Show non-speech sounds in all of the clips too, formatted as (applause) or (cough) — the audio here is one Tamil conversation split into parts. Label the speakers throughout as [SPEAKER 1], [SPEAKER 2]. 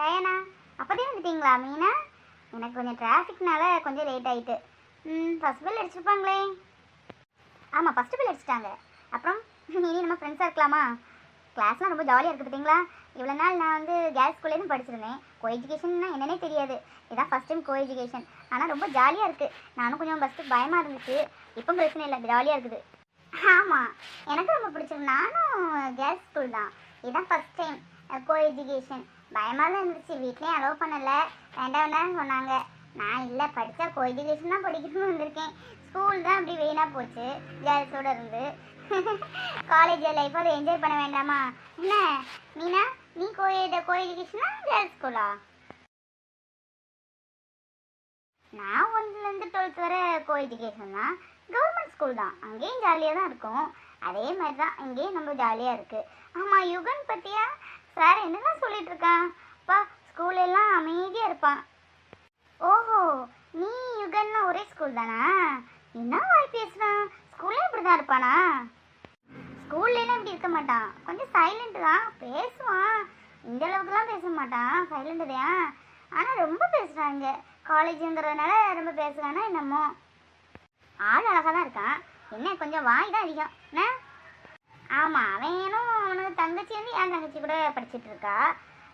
[SPEAKER 1] டயானா? அப்போதே வந்துட்டீங்களா மீனா? எனக்கு கொஞ்சம் டிராஃபிக்னால கொஞ்சம் லேட் ஆகிட்டு ம் ஃபஸ்ட் பெல் அடிச்சிருப்பாங்களே. ஆமாம் ஃபஸ்ட்டு பெல் அடிச்சிட்டாங்க. அப்புறம் இனி நம்ம ஃப்ரெண்ட்ஸாக இருக்கலாமா? கிளாஸ்லாம் ரொம்ப ஜாலியாக இருக்குது பார்த்தீங்களா இவ்வளோ நாள் நான் வந்து கேர்ள்ஸ் ஸ்கூல்லேருந்து படிச்சிருந்தேன். கோ எஜுகேஷன்னா என்னன்னே தெரியாது. இதான் ஃபஸ்ட் டைம் கோ எஜுகேஷன் ஆனால் ரொம்ப ஜாலியாக இருக்குது நானும் கொஞ்சம் ஃபஸ்ட்டு பயமாக இருந்துச்சு. இப்போ பிரச்சனை இல்லை ஜாலியாக இருக்குது. ஆமாம் எனக்கு ரொம்ப பிடிச்சிருக்கு. நானும் கேர்ள்ஸ் ஸ்கூல் தான். இதுதான் ஃபஸ்ட் டைம் கோ எஜுகேஷன் பயமாக தான் இருந்துச்சு. வீட்லேயும் அலோவ் பண்ணலை. வேண்டாம் வேண்டாம்னு சொன்னாங்க. நான் இல்லை படித்தா கோ எஜுகேஷன் தான் படிக்கணும்னு வந்திருக்கேன். ஸ்கூல் தான் அப்படி வெயினாக போச்சு. கேர்ள்ஸோடு இருந்து. காலேஜ் லைஃப் அதை என்ஜாய் பண்ண வேண்டாமா? என்ன? மீனா நீ கோ கோ எஜுகேஷனா கேர்ள்ஸ் ஸ்கூலா நான் ஒன்றுலேருந்து டுவெல்த் வரை கோ எஜுகேஷன் தான். கவர்மெண்ட் ஸ்கூல் தான். அங்கேயும் ஜாலியாக தான் இருக்கும். அதே மாதிரி தான் இங்கேயும் நம்ம ஜாலியாக இருக்குது ஆமாம் யுகன் பற்றியா சார் என்னதான் சொல்லிட்டு இருக்கான் அப்பா ஸ்கூல் எல்லாம் அமைதியாக இருப்பான். ஓஹோ நீ யுகன்னா ஒரே ஸ்கூல் தானா? என்ன வாய் பேசுகிறான் ஸ்கூல்ல இப்படி தான் இருப்பானா? ஸ்கூல்லாம் இப்படி இருக்க மாட்டான். கொஞ்சம் சைலண்ட் தான். பேசுவான். இந்த அளவுக்குலாம் பேச மாட்டான். சைலண்ட் தான் ஆனால் ரொம்ப பேசுகிறாங்க காலேஜுங்கிறதுனால ரொம்ப பேசுகிறானா என்னமோ. ஆள் அழகாக தான் இருக்கான். என்ன கொஞ்சம் வாய் தான் அதிகம். என்ன? ஆமாம் அவனும் அவனுக்கு தங்கச்சி வந்து என் தங்கச்சி கூட படிச்சுட்டு இருக்கா.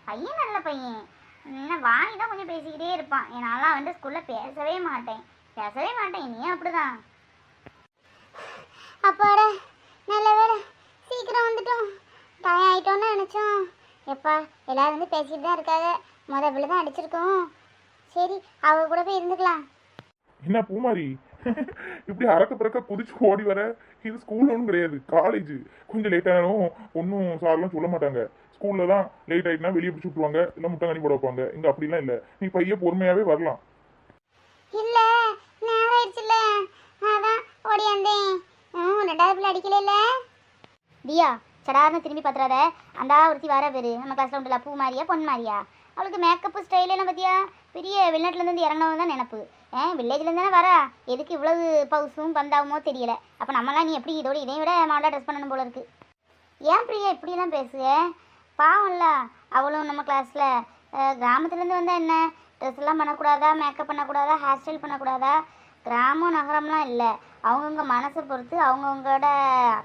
[SPEAKER 1] பையன் நல்ல பையன். என்ன வாய் தான் கொஞ்சம் பேசிக்கிட்டே இருப்பான். என்னாலாம் வந்து ஸ்கூலில் பேசவே மாட்டேன். பேசவே மாட்டேன். நீ அப்படிதான். அப்பாட நல்ல வேலை சீக்கிரம் வந்துட்டோம். டயம் ஆயிட்டோன்னு நினச்சோம். எப்பா எல்லாரும் வந்து பேசிட்டு தான் இருக்காங்க. முத பிள்ளை தான் அடிச்சிருக்கோம். சரி அவ கூட போய் இருந்துக்கலாம்.
[SPEAKER 2] என்ன பூமாரி? இப்படி அறக்க பிறக்க குதிச்சு ஓடி வர. இது ஸ்கூல் ஒன்றும் கிடையாது. காலேஜ் கொஞ்சம் லேட் ஆனாலும் ஒன்றும் சார்லாம் சொல்ல மாட்டாங்க. ஸ்கூல்ல தான் லேட் ஆயிட்டுனா வெளியே பிடிச்சி விட்டுருவாங்க. இல்லை முட்டை கனி போட வைப்பாங்க. இங்க அப்படிலாம் இல்லை. நீ பைய பொறுமையாவே வரலாம்.
[SPEAKER 1] இல்ல நேரம் ஆயிடுச்சுல்ல அதான் ஓடியாந்தேன் ரெண்டாவது பிள்ளை அடிக்கல தியா சடார்னு திரும்பி பார்த்துறாத அந்த ஒருத்தி வர பேரு. நம்ம கிளாஸ்ல உண்டுல பூ மாதிரியா பொன் மாதிரியா? அவளுக்கு மேக்கப் ஸ்டைல் என்ன பார்த்தியா பெரிய வெளிநாட்டுலேருந்து இறங்கினவங்க தான் நினப்பு. ஏன் வில்லேஜ்லேருந்து தானே வர? எதுக்கு இவ்வளவு பவுஸும் பந்தாவுமோ தெரியல. அப்போ நம்மளாம் நீ எப்படி இதோட இதையும் விட மாடலாக ட்ரெஸ் பண்ணணும் போல இருக்கு? ஏன் பிரியா இப்படியெல்லாம் பேசுக பாவம்ல. அவளும் நம்ம கிளாஸில் கிராமத்துலேருந்து வந்தால் என்ன? ட்ரெஸ் எல்லாம் பண்ணக்கூடாதா? மேக்கப் பண்ணக்கூடாதா? ஹேர் ஸ்டைல் பண்ணக்கூடாதா? கிராமம் நகரம்லாம் இல்லை. அவங்கவுங்க மனசை பொறுத்து அவங்கவுங்களோட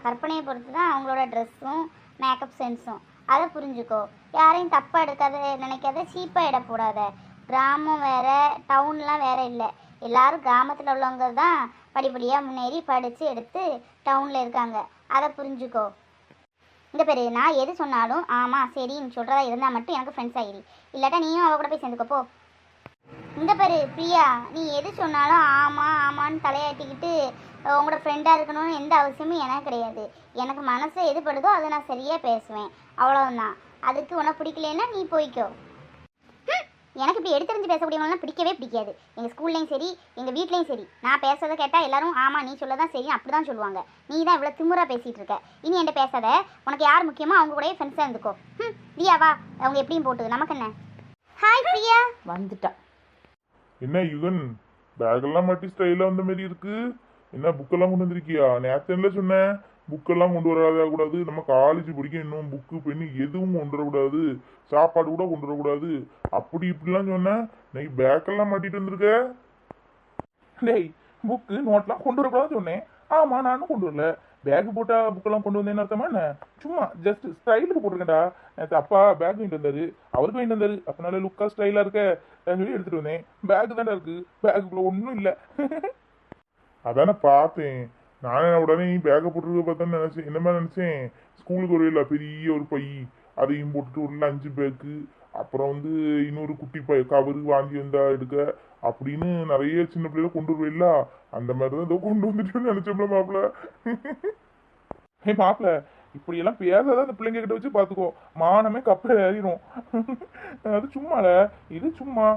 [SPEAKER 1] கற்பனையை பொறுத்து தான் அவங்களோட ட்ரெஸ்ஸும் மேக்கப் சென்ஸும் அதை புரிஞ்சுக்கோ. யாரையும் தப்பாக எடுக்காத நினைக்காத சீப்பாக இட கிராமம் வேறு டவுன்லாம் வேறு இல்லை. எல்லாரும் கிராமத்தில் உள்ளவங்க தான் படிப்படியாக முன்னேறி படித்து எடுத்து டவுனில் இருக்காங்க. அதை புரிஞ்சுக்கோ. இந்த பேரு நான் எது சொன்னாலும் ஆமாம் சரி நீ சொல்கிறதா இருந்தால் மட்டும் எனக்கு ஃப்ரெண்ட்ஸ் ஆகிடு இல்லாட்டா நீயும் அவள் கூட போய் சேர்ந்துக்கப்போ இந்த பேரு பிரியா நீ எது சொன்னாலும் ஆமாம் ஆமான்னு தலையாட்டிக்கிட்டு உங்களோட ஃப்ரெண்டாக இருக்கணும்னு எந்த அவசியமும் எனக்கு கிடையாது. எனக்கு மனசு எது படுதோ அதை நான் சரியாக பேசுவேன். அவ்வளோதான் அதுக்கு உனக்கு பிடிக்கலன்னா நீ போய்க்கோ. எனக்கு இப்படி எடுத்தறிஞ்சு பேசக்கூடியவங்களாம் பிடிக்கவே பிடிக்காது. எங்கள் ஸ்கூல்லையும் சரி எங்கள் வீட்லேயும் சரி. நான் பேசுறதை கேட்டால் எல்லாரும் ஆமாம் நீ சொல்ல தான் சரி அப்படி தான் சொல்லுவாங்க. நீ தான் இவ்வளோ திமுறா பேசிகிட்டு இருக்க. இனி என்கிட்ட பேசாத. உனக்கு யார் முக்கியமோ அவங்க கூடயே ஃப்ரெண்ட்ஸாக இருந்துக்கோ. ம் பிரியா வா. அவங்க எப்படியும் போட்டு நமக்கு என்ன? ஹாய் பிரியா.
[SPEAKER 3] வந்துட்டா.
[SPEAKER 2] என்ன யுகன் பேக்கெல்லாம் மாட்டி ஸ்டைலாக வந்த மாதிரி இருக்கு. என்ன புக்கெல்லாம் கொண்டு வந்திருக்கியா? நேத்தன்ல சொன்னேன் புக்கெல்லாம் கொண்டு வராதே கூடாது நம்ம காலேஜ் படிக்க இன்னும் புக்கு பெண்ணு எதுவும் கொண்டு வரக்கூடாது. சாப்பாடு கூட கொண்டு வரக்கூடாது. அப்படி இப்படிலாம் சொன்னேன் நீ பேக்கெல்லாம் மாட்டிட்டு வந்திருக்க?
[SPEAKER 4] டேய் புக்கு நோட்லாம் கொண்டு வரக்கூடாதுன்னு சொன்னேன். ஆமா நானும் கொண்டு வரல. பேக் போட்டா புக்கெல்லாம் கொண்டு வந்தேன்னு அர்த்தமா என்ன? சும்மா ஜஸ்ட் ஸ்டைலுக்கு போட்டிருக்கேன்டா. நேற்று அப்பா பேக் வாங்கிட்டு வந்தாரு. அவருக்கு வாங்கிட்டு வந்தாரு. அப்பனால லுக்கா ஸ்டைலாக இருக்க. சொல்லி எடுத்துட்டு வந்தேன். பேக் தான்டா இருக்கு. பேக்குக்குள்ள ஒன்றும் இல்லை. (laughs)
[SPEAKER 2] அதானே பார்த்தேன். நானே உடனே நீ பேக்கை போட்டுருக்க பார்த்தேன்னு நினச்சேன். என்ன மாதிரி நினச்சேன்? ஸ்கூலுக்கு ஒரு இல்லை பெரிய ஒரு பை. அதையும் போட்டுட்டு ஒரு லஞ்சு பேக்கு அப்புறம் வந்து இன்னொரு குட்டி பை கவரு வாங்கி வந்தா எடுக்க அப்படின்னு நிறைய சின்ன பிள்ளைல கொண்டு வருவில்ல அந்த மாதிரி தான் ஏதோ கொண்டு வந்துட்டேன்னு நினச்சோம்ல மாப்பிள்ள. (laughs)
[SPEAKER 4] ஏ மாப்பிள இப்படியெல்லாம் பேசாத அந்த பிள்ளைங்க கிட்ட வச்சு பார்த்துக்கோ. மானமே கப்பல் ஏறிடும் (laughs) அது சும்மால இது சும்மா.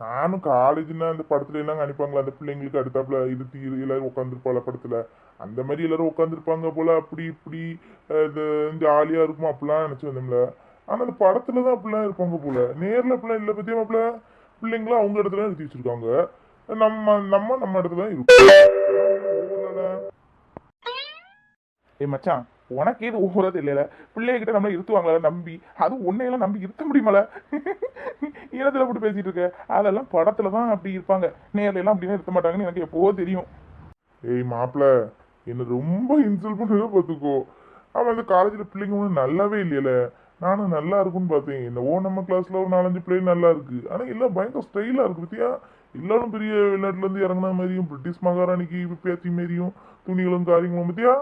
[SPEAKER 2] நானும் காலேஜ்னா அந்த படத்துல எல்லாம் அனுப்பாங்களா அந்த பிள்ளைங்களுக்கு அடுத்தாப்புல இது எல்லாரும் உட்காந்துருப்பாள படத்துல? அந்த மாதிரி எல்லாரும் உட்காந்துருப்பாங்க போல அப்படி இப்படி இது ஜாலியா இருக்கும் அப்படிலாம் நினைச்சு வந்தோம்ல. ஆனா அந்த படத்துல தான் அப்படிலாம் இருப்பாங்க போல. நேர்ல அப்படிலாம் இல்லை பத்தியா மாப்பிள? பிள்ளைங்களும் அவங்க இடத்துல நிறுத்தி வச்சிருக்காங்க. நம்ம நம்ம நம்ம இடத்துல தான் ஏ
[SPEAKER 4] ஏய் மச்சான். உனக்கு இது ஓவரா இல்லைல? பிள்ளைகிட்ட நம்மள இருத்துவாங்களா நம்பி? அது உன்னையெல்லாம் நம்பி இருத்த முடியுமல? ஈழத்தில் போட்டு பேசிட்டு இருக்க. அதெல்லாம் படத்துல தான் அப்படி இருப்பாங்க. நேரில் எல்லாம் அப்படிலாம் இருக்க மாட்டாங்கன்னு எனக்கு எப்போ தெரியும்.
[SPEAKER 2] ஏய் மாப்பிள்ள என்ன ரொம்ப இன்சல்ட் பண்ணதை பார்த்துக்கோ. அவன் அந்த காலேஜில் பிள்ளைங்க ஒன்றும் நல்லாவே இல்லையில? நானும் நல்லா இருக்கும்னு பார்த்தேன். என்னவோ நம்ம கிளாஸில் ஒரு நாலஞ்சு பிள்ளைங்க நல்லா இருக்கு. ஆனால் எல்லாம் பயங்கர ஸ்டைலாக இருக்கு பத்தியா? எல்லாரும் பெரிய வெளிநாட்டுலேருந்து இறங்குன மாதிரியும் பிரிட்டிஷ் மகாராணிக்கு பேத்தி மாரியும் துணிகளும் காரியங்களும் பத்தியா?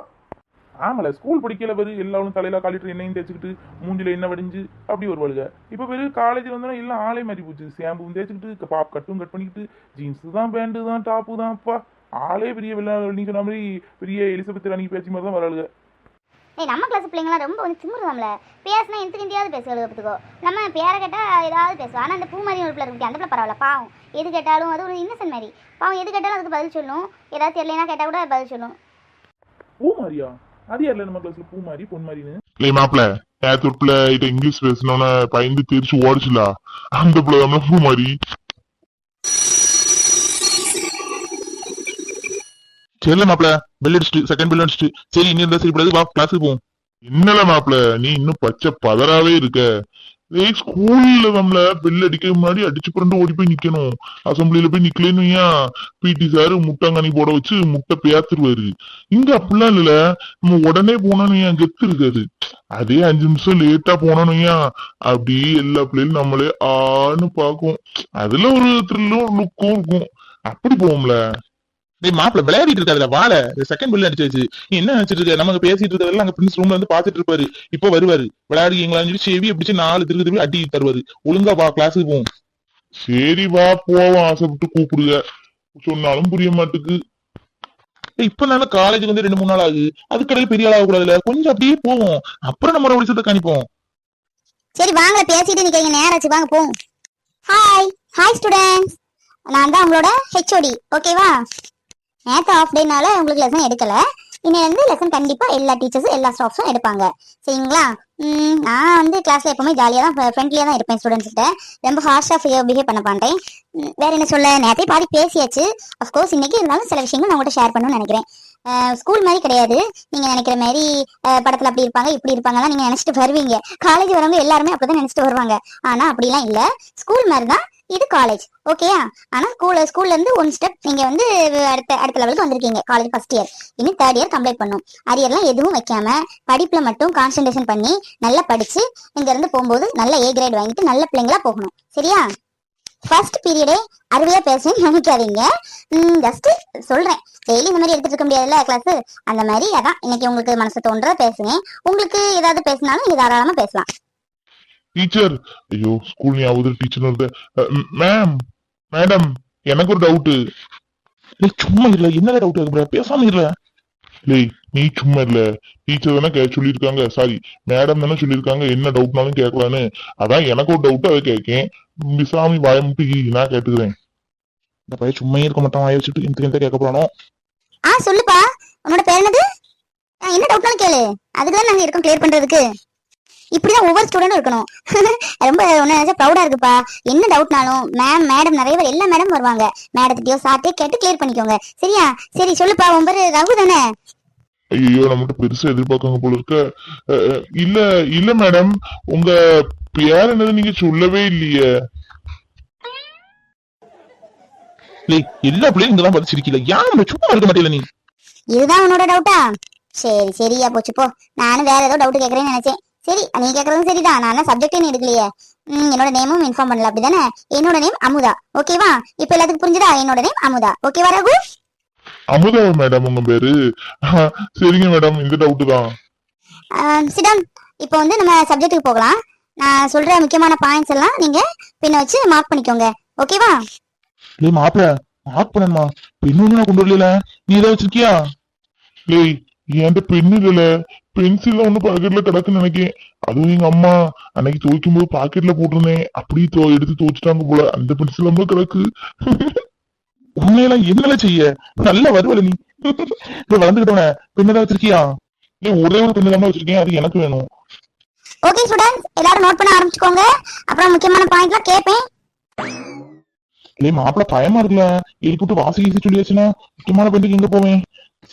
[SPEAKER 4] ஆமால ஸ்கூல் படிக்கல பேரு எல்லாரும் தலையில காலிட்டு எண்ணெயும் தேய்ச்சிக்கிட்டு மூஞ்சில எண்ணெய் வடிஞ்சு அப்படி வருவாளுங்க இப்போ பேரு காலேஜ் வந்தோன்னா எல்லாம் ஆளே மாறி போச்சு. ஷாம்புவும் தேய்ச்சிக்கிட்டு பாப் கட்டும் கட் பண்ணிக்கிட்டு ஜீன்ஸ் தான் பேண்டு தான் டாப்பு தான் அப்பா ஆளே பெரிய நீ சொன்ன மாதிரி பெரிய எலிசபெத் ராணி பேச்சு மாதிரி தான் வராளுங்க
[SPEAKER 1] ஏய் நம்ம கிளாஸ் பிள்ளைங்களாம் ரொம்ப வந்து திமுருதாம்ல. பேசினா எந்த கிண்டியாவது பேசுவாள் பார்த்துக்கோ நம்ம பேரை கேட்டால் ஏதாவது பேசுவோம் ஆனால் அந்த பூ மாதிரி ஒரு பிள்ளை இருக்கு அந்த பிள்ளை பரவாயில்ல பாவம். எது கேட்டாலும் அது ஒரு இன்னசென்ட் மாதிரி. பாவம் எது கேட்டாலும் அதுக்கு பதில் சொல்லும். ஏதாவது தெரியலைன்னா கேட்டால் கூட பதில் சொல்லும்.
[SPEAKER 4] பூ மாதிரியா? அது யாரில் நம்ம கிளாஸ்ல பூ மாதிரி பொன் மாதிரின்னு.
[SPEAKER 2] இல்லை மாப்பிள்ள நேற்று பிள்ளை கிட்ட இங்கிலீஷ் பேசினோன்னு பயந்து தெரிச்சு ஓடிச்சுலா? அந்த பிள்ளை தான் பூ மாதிரி.
[SPEAKER 3] சரில மாப்ள பெல் அடிச்சுட்டு செகண்ட் பெல் அடிச்சுட்டு. சரி இனி இருந்தா சரிப்படாது வா கிளாஸுக்கு போவோம்.
[SPEAKER 2] என்னல மாப்பிள்ள நீ இன்னும் பச்சை பதறாவே இருக்க. ஏய் ஸ்கூல்ல நம்மள பெல் அடிக்க முன்னாடி அடிச்சு புரண்டு ஓடி போய் நிக்கணும். அசம்பிளில போய் நிக்கலன்னு பிடி சாரு முட்டாங்கனி போட வச்சு முட்டை பேத்துருவாரு. இங்க அப்படிலாம் இல்ல நம்ம உடனே போனோன்னு ஏன் கெத்து இருக்காது. அதே அஞ்சு நிமிஷம் லேட்டா போனோன்னு ஏன் அப்படி எல்லா பிள்ளைகளும் நம்மளே ஆன்னு பாக்கும் அதுல ஒரு த்ரில்லும் லுக்கும் இருக்கும். அப்படி போவோம்ல.
[SPEAKER 3] டேய் மாப்ள விளையாடிட்டு இருக்காதுல வாழ. செகண்ட் பெல் அடிச்சாச்சு நீ என்ன நினைச்சிட்டு இருக்க? நமக்கு பேசிட்டு இருக்கிறதெல்லாம் அங்க பிரின்ஸ் ரூம்ல இருந்து பாத்துட்டு இருப்பாரு. இப்ப வருவாரு. விளையாடுங்களான்னு சொல்லி செவி பிடிச்சு நாலு திருக்கு திருப்பி அடி தருவாரு. ஒழுங்கா வா கிளாஸுக்கு போவோம்.
[SPEAKER 2] சரி வா போவோம் ஆசைப்பட்டு கூப்பிடுங்க. சொன்னாலும் புரிய மாட்டுக்கு.
[SPEAKER 3] இப்ப நாள காலேஜ் வந்து ரெண்டு மூணு நாள் ஆகுது. அதுக்கடையில் பெரிய ஆள் ஆகக்கூடாதுல கொஞ்சம் அப்படியே போவோம். அப்புறம் நம்ம ஒளிச்சத்தை காணிப்போம்
[SPEAKER 1] சரி வாங்க பேசிட்டு நிற்கிறீங்க நேராச்சு வாங்க போவோம். ஹாய் ஹாய் ஸ்டூடெண்ட்ஸ் நான் தான் உங்களோட ஹெச்ஓடி ஓகேவா நேற்று ஆஃப் டேனால உங்களுக்கு லெசன் எடுக்கல. இன்னைக்கு வந்து லெசன் கண்டிப்பா எல்லா டீச்சர்ஸும் எல்லா ஸ்டாஃப்ஸும் எடுப்பாங்க. சரிங்களா? நான் வந்து கிளாஸ்ல எப்பவுமே ஜாலியாக தான் ஃப்ரெண்ட்லியாக தான் இருப்பேன் ஸ்டூடெண்ட்ஸ் கிட்ட. ரொம்ப ஹார்ஷாக பிஹேவ் பண்ண மாட்டேன். வேற என்ன சொல்ல? நேரத்தை பாதி பேசியாச்சு. அஃப்கோர்ஸ் இன்னைக்கு இருந்தாலும் சில விஷயங்கள் நான் உங்கள்கிட்ட ஷேர் பண்ணணும்னு நினைக்கிறேன். ஸ்கூல் மாதிரி கிடையாது. நீங்க நினைக்கிற மாதிரி படத்துல அப்படி இருப்பாங்க இப்படி இருப்பாங்கலாம் நீங்க நினைச்சிட்டு வருவீங்க. காலேஜ் வரவங்க எல்லாருமே அப்படிதான் நினைச்சிட்டு வருவாங்க. ஆனா அப்படிலாம் இல்ல. ஸ்கூல் மாதிரி தான் இது காலேஜ் ஓகேயா ஆனா ஸ்கூல் ஸ்கூல்ல இருந்து ஒன் ஸ்டெப் நீங்க வந்து அடுத்த அடுத்த லெவலுக்கு வந்திருக்கீங்க. காலேஜ் ஃபர்ஸ்ட் இயர் இனி தேர்ட் இயர் கம்ப்ளீட் பண்ணும். அரியர்லாம் எதுவும் வைக்காம படிப்புல மட்டும் கான்சென்ட்ரேஷன் பண்ணி நல்லா படிச்சு இங்க இருந்து போகும்போது நல்ல ஏ கிரேட் வாங்கிட்டு நல்ல பிள்ளைங்களா போகணும். சரியா? ஃபர்ஸ்ட் பீரியடே அருமையா பேசுன்னு நினைக்காதீங்க. ஜஸ்ட் சொல்றேன். டெய்லி இந்த மாதிரி எடுத்துட்டு இருக்க முடியாதுல்ல கிளாஸ் அந்த மாதிரி அதான். இன்னைக்கு உங்களுக்கு மனசு தோன்ற பேசுங்க. உங்களுக்கு ஏதாவது பேசினாலும் நீங்க தாராளமா பேசலாம்.
[SPEAKER 2] டீச்சர் ஐயோ ஸ்கூல் ஞாபகம் டீச்சர் வருது மேம் மேடம் எனக்கு ஒரு டவுட்டு
[SPEAKER 3] சும்மா இல்ல என்ன டவுட் இருக்கு பேசாம இல்ல
[SPEAKER 2] லேய் நீ சும்மா இல்ல டீச்சர் தானே கே சொல்லியிருக்காங்க. சாரி மேடம் தானே சொல்லியிருக்காங்க. என்ன டவுட்னாலும் கேட்கலான்னு. அதான் எனக்கு ஒரு டவுட் அதை கேட்கேன் விசாமி வாய முட்டு இரு, நான் கேட்டுக்கிறேன்.
[SPEAKER 3] இந்த பையன் சும்மா இருக்க மாட்டான். வாய வச்சுட்டு இந்த எந்த கேட்க போறானோ?
[SPEAKER 1] ஆ சொல்லுப்பா. உன்னோட பேர் என்னது? என்ன டவுட்னாலும் கேளு. அதுக்கு தான் நாங்க இருக்கோம் கிளியர் பண்றதுக்கு. இப்படிதான் ஒவ்வொரு ஸ்டூடெண்டும் இருக்கணும். (laughs) ரொம்ப ஒன்னு நினைச்சா ப்ரௌடா இருக்குப்பா. என்ன டவுட்னாலும் மேம் மேடம் நிறைய பேர் எல்லா மேடம் வருவாங்க. மேடத்திட்டயோ சார்ட்டே கேட்டு கிளியர் பண்ணிக்கோங்க. சரியா? சரி சொல்லுப்பா உன் பேரு ரகு தானே?
[SPEAKER 2] ஐயோ நம்மகிட்ட பெருசா எதிர்பார்க்காங்க போல இருக்க. இல்ல இல்ல மேடம் உங்க பேர் என்னது நீங்க சொல்லவே இல்லையே.
[SPEAKER 3] எல்லா பிள்ளையும் இங்கதான் பார்த்து சிரிக்கல ஏன் நம்ம சும்மா இருக்க மாட்டேல நீ?
[SPEAKER 1] இதுதான் உன்னோட டவுட்டா சரி சரியா போச்சு. போ. நானும் வேற ஏதோ டவுட் கேக்குறேன்னு நினைச்சேன். சரி நீ கேக்குறதும் சரிதான். நான் சப்ஜெக்டே நீ எடுக்கலையே? என்னோட நேமும் இன்ஃபார்ம் பண்ணல அப்படிதானே? என்னோட நேம் அமுதா. ஓகேவா இப்ப எல்லாத்துக்கும் புரிஞ்சுதா? என்னோட நேம் அமுதா. ஓகேவா ரகு?
[SPEAKER 2] அமுதா மேடம் உங்க பேரு? சரிங்க மேடம் இந்த டவுட் தான்.
[SPEAKER 1] சிடம் இப்போ வந்து நம்ம சப்ஜெக்ட்டுக்கு போகலாம். நான் சொல்ற முக்கியமான பாயிண்ட்ஸ் எல்லாம் நீங்க பின்ன வச்சு மார்க் பண்ணிக்கோங்க. ஓகேவா
[SPEAKER 3] டேய் மாப்பிள மார்க் பண்ணணுமா? பெண்ணு நான் கொண்டு வரல நீ ஏதாவது வச்சிருக்கியா?
[SPEAKER 2] லேய் என்கிட்ட பென் இல்லல. பென்சில் ஒண்ணு பாக்கெட்ல கிடக்குன்னு நினைக்கிறேன் அதுவும் எங்க அம்மா அன்னைக்கு துவைக்கும் போது பாக்கெட்ல போட்டிருந்தேன். அப்படியே தோ எடுத்து துவைச்சிட்டாங்க போல. அந்த பென்சில் நம்ம கிடக்கு.
[SPEAKER 3] உண்மையெல்லாம் என்னல செய்ய? நல்லா வருவல நீ. இப்ப வளர்ந்துக்கிட்டவன பெண் ஏதாவது வச்சிருக்கியா?
[SPEAKER 2] லேய், ஒரே ஒரு தான் வச்சிருக்கேன். அது எனக்கு வேணும்.
[SPEAKER 1] ஓகே ஸ்டூடெண்ட்ஸ் எல்லாரும் நோட் பண்ண ஆரம்பிச்சுக்கோங்க. அப்புறம் முக்கியமான பாயிண்ட்லாம் கேட்பேன்
[SPEAKER 3] டேய் மாப்பிள பயமா இருக்குல்ல. எழுப்பி விட்டு வாசி சொல்லியாச்சுன்னா முக்கியமான பெண்ணுக்கு எங்க போவேன்?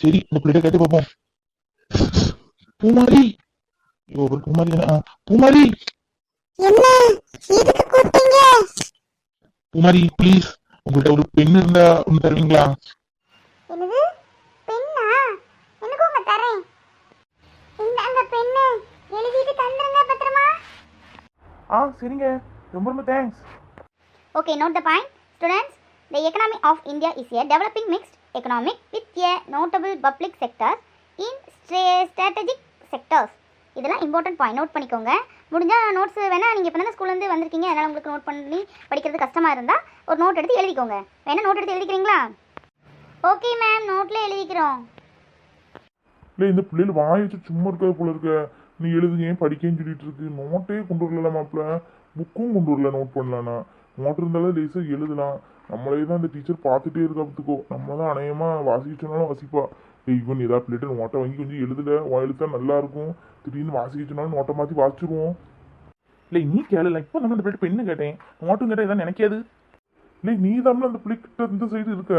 [SPEAKER 3] சரி இந்த பிள்ளைகிட்ட கேட்டு பார்ப்போம். பூமாரி. ஐயோ ஒரு பூமாரி பூமாரி.
[SPEAKER 1] என்ன? எதுக்கு கூப்பிட்டீங்க?
[SPEAKER 3] பூமாரி ப்ளீஸ் உங்கள்ட்ட ஒரு பெண் இருந்தா ஒன்று தருவீங்களா?
[SPEAKER 1] என்னது? பெண்ணா? எனக்கு உங்க தரேன். இந்த அந்த பெண்ணு. எழுதிட்டு தந்துருங்க பத்திரமா.
[SPEAKER 4] ஆ சரிங்க. ரொம்ப ரொம்ப thanks
[SPEAKER 1] Okay, note the point. Students, the economy of India is a developing mixed economic with a notable public sector in stra- strategic sectors இதெல்லாம் இம்பார்ட்டன்ட் பாயிண்ட் நோட் பண்ணிக்கோங்க. முடிஞ்சால் நோட்ஸ் வேணால் நீங்கள் இப்போ தானே ஸ்கூல்லேருந்து வந்திருக்கீங்க. அதனால் உங்களுக்கு நோட் பண்ணி படிக்கிறது கஷ்டமாக இருந்தால் ஒரு நோட் எடுத்து எழுதிக்கோங்க. வேணால் நோட் எடுத்து எழுதிக்கிறீங்களா? ஓகே மேம் நோட்டில் எழுதிக்கிறோம்.
[SPEAKER 2] இல்லை இந்த பிள்ளைகள் வாய் வச்சு சும்மா இருக்காது போல இருக்க. நீ எழுதுங்க படிக்கன்னு சொல்லிட்டு இருக்கு. நோட்டே கொண்டு வரல மாப்பிள்ள புக்கும் கொண்டு வரல நோட் பண்ணலாம்னா. நோட் இருந்தாலும் லேசாக எழுதலாம். நம்மளே தான் இந்த டீச்சர் பார்த்துட்டே இருக்கா பார்த்துக்கோ. நம்ம தான் அநேகமாக வாசிக்க சொன்னாலும் வாசிப்பா. இவன் ஏதாவது பிள்ளைட்டு நோட்டை வாங்கி கொஞ்சம் எழுதுல உன் எழுத்தா நல்லா இருக்கும். திடீர்னு வாசிக்க சொன்னாலும் நோட்டை மாற்றி வாசிச்சிருவோம்.
[SPEAKER 4] இல்லை நீ கேளல இப்போ நம்ம அந்த பிள்ளை பெண்ணு கேட்டேன். நோட்டும் கேட்டேன் இதான் நினைக்காது.
[SPEAKER 2] இல்லை நீ தான் அந்த பிள்ளைகிட்ட இந்த சைடு இருக்க.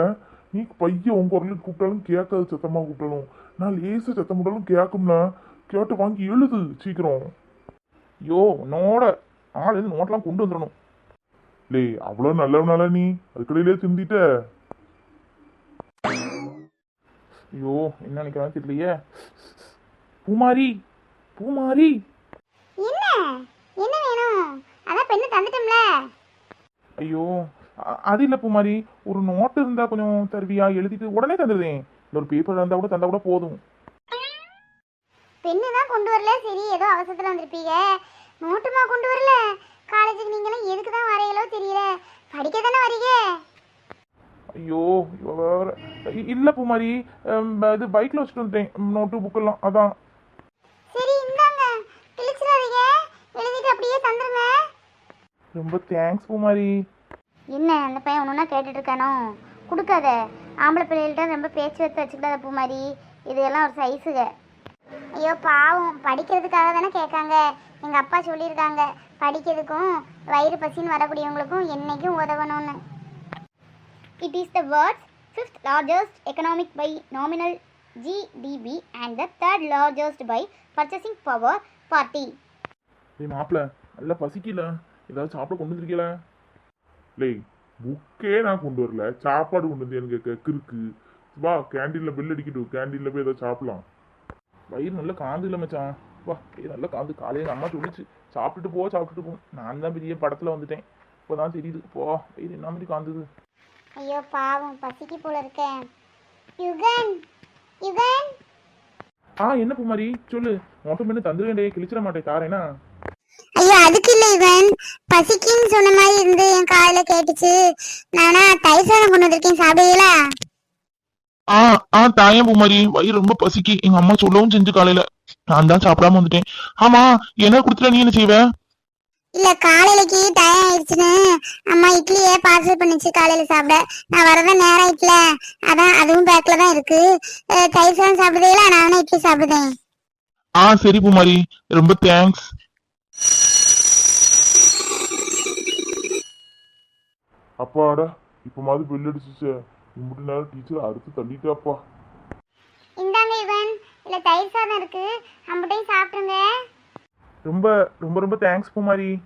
[SPEAKER 2] நீ பையன் உன் குரலுக்கு கூப்பிட்டாலும் கேட்காது சத்தமாக கூப்பிட்டாலும். நான் லேசாக சத்தம் போட்டாலும் கேட்கும்னா கேட்டு வாங்கி எழுது சீக்கிரம்.
[SPEAKER 4] ஐயோ நோட ஆள் நோட்டெலாம் நோட்டெல்லாம் கொண்டு வந்துடணும்.
[SPEAKER 2] லே அவ்வளோ நல்லவனால நீ அதுக்கடையிலே திருந்திட்ட
[SPEAKER 4] ஐயோ என்ன நினைக்கிறான்னு தெரியலையே. பூமாரி பூமாரி.
[SPEAKER 1] என்ன? என்ன வேணும்? அதான் பெண்ணு தந்துட்டோம்ல.
[SPEAKER 4] ஐயோ அது இல்லை பூமாரி. ஒரு நோட்டு இருந்தால் கொஞ்சம் தருவியா? எழுதிட்டு உடனே தந்துடுதேன் இல்லை ஒரு பேப்பர் இருந்தால் கூட தந்தா கூட போதும்.
[SPEAKER 1] பெண்ணு தான் கொண்டு வரல. சரி ஏதோ அவசரத்தில் வந்திருப்பீங்க. நோட்டுமா கொண்டு வரல. காலேஜுக்கு நீங்களும் எதுக்கு தான் வரையலோ தெரியல. படிக்க தானே வரீங்க.
[SPEAKER 4] ஐயோ இல்ல பூமாரி இது பைக்ல வச்சுட்டு வந்துட்டேன். நோட்டு புக்கெல்லாம் அதான்.
[SPEAKER 1] சரி இந்தாங்க. கிழிச்சிடாதீங்க. எழுதிட்டு அப்படியே தந்துருங்க.
[SPEAKER 4] ரொம்ப தேங்க்ஸ் பூமாரி.
[SPEAKER 1] என்ன அந்த பையன் ஒன்றுனா கேட்டுட்டு இருக்கானோ? கொடுக்காத. ஆம்பளை பிள்ளைகள்ட்ட ரொம்ப பேச்சு வைத்து வச்சுக்கிடாத பூ மாதிரி இதெல்லாம் ஒரு சைஸுக ஐயோ பாவம். படிக்கிறதுக்காக தானே கேட்காங்க. எங்கள் அப்பா சொல்லியிருக்காங்க. படிக்கிறதுக்கும் வயிறு பசின்னு வரக்கூடியவங்களுக்கும் என்னைக்கும் உதவணும்னு. It is the world's fifth largest economic by nominal GDP and the third largest by purchasing power party
[SPEAKER 4] ஏய் மாப்பிள நல்லா பசிக்கல? ஏதாவது சாப்பிட கொண்டு வந்திருக்கீல
[SPEAKER 2] லே புக்கே நான் கொண்டு வரல. சாப்பாடு கொண்டு வந்து எனக்கு கிறுக்கு. வா கேண்டீனில் பில் அடிக்கட்டும் கேண்டீனில் போய் ஏதாவது சாப்பிடலாம்.
[SPEAKER 4] வயிறு நல்லா காந்து இல்லை மச்சான். வா வயிறு நல்லா காந்து. காலையில் அம்மா சொல்லிச்சு சாப்பிட்டுட்டு போ சாப்பிட்டுட்டு போ. நான் தான் பெரிய படத்தில் வந்துட்டேன். இப்போதான் தெரியுது. போ வயிறு என்ன மாதிரி காந்துது?
[SPEAKER 1] ஐயோ பாவம் பசிக்கு போல இருக்கேன் யுகன் யுகன்.
[SPEAKER 4] ஆ என்ன பூமாரி? சொல்லு. நோட்டு மீன் தந்துருவேண்டே கிழிச்சிட மாட்டேன் தாரேனா
[SPEAKER 1] ஐயோ அதுக்கு இல்லை யுகன். பசிக்குன்னு சொன்ன மாதிரி இருந்து என் காதுல கேட்டுச்சு. நானா தயிர் சாதம் கொண்டு வந்திருக்கேன் சாப்பிடுவீங்களா?
[SPEAKER 3] ஆ ஆ தாயன் பூமாரி. வயிறு ரொம்ப பசிக்கு. எங்க அம்மா சொல்லவும் செஞ்சு காலையில. நான் தான் சாப்பிடாம வந்துட்டேன். ஆமா என்ன கொடுத்துட்ட நீ என்ன செய்வ?
[SPEAKER 1] இல்ல காலையிலக்கு டயம் ஆயிடுச்சுன்னு அம்மா இட்லியே பார்சல் பண்ணுச்சு காலையில சாப்பிட. நான் வரதான் நேரம் ஆயிட்டுல. அதான் அதுவும் பேக்ல தான் இருக்கு. தயிர் சாதம் சாப்பிடுறீங்களா நானும் இட்லி சாப்பிடுதேன்.
[SPEAKER 3] ஆ சரி பூமாரி. ரொம்ப தேங்க்ஸ்
[SPEAKER 2] அப்பாடா இப்போ மாதிரி பில் அடிச்சிச்சு. இம்பிட்டு நேரம் டீச்சர் அறுத்து தள்ளிட்டாப்பா.
[SPEAKER 1] இந்தாங்க யுகன் இல்ல தயிர் சாதம் இருக்கு. அம்பட்டையும் சாப்பிடுங்க.
[SPEAKER 4] ரொம்ப ரொம்ப ரொம்ப தேங்க்ஸ் பூமாரி.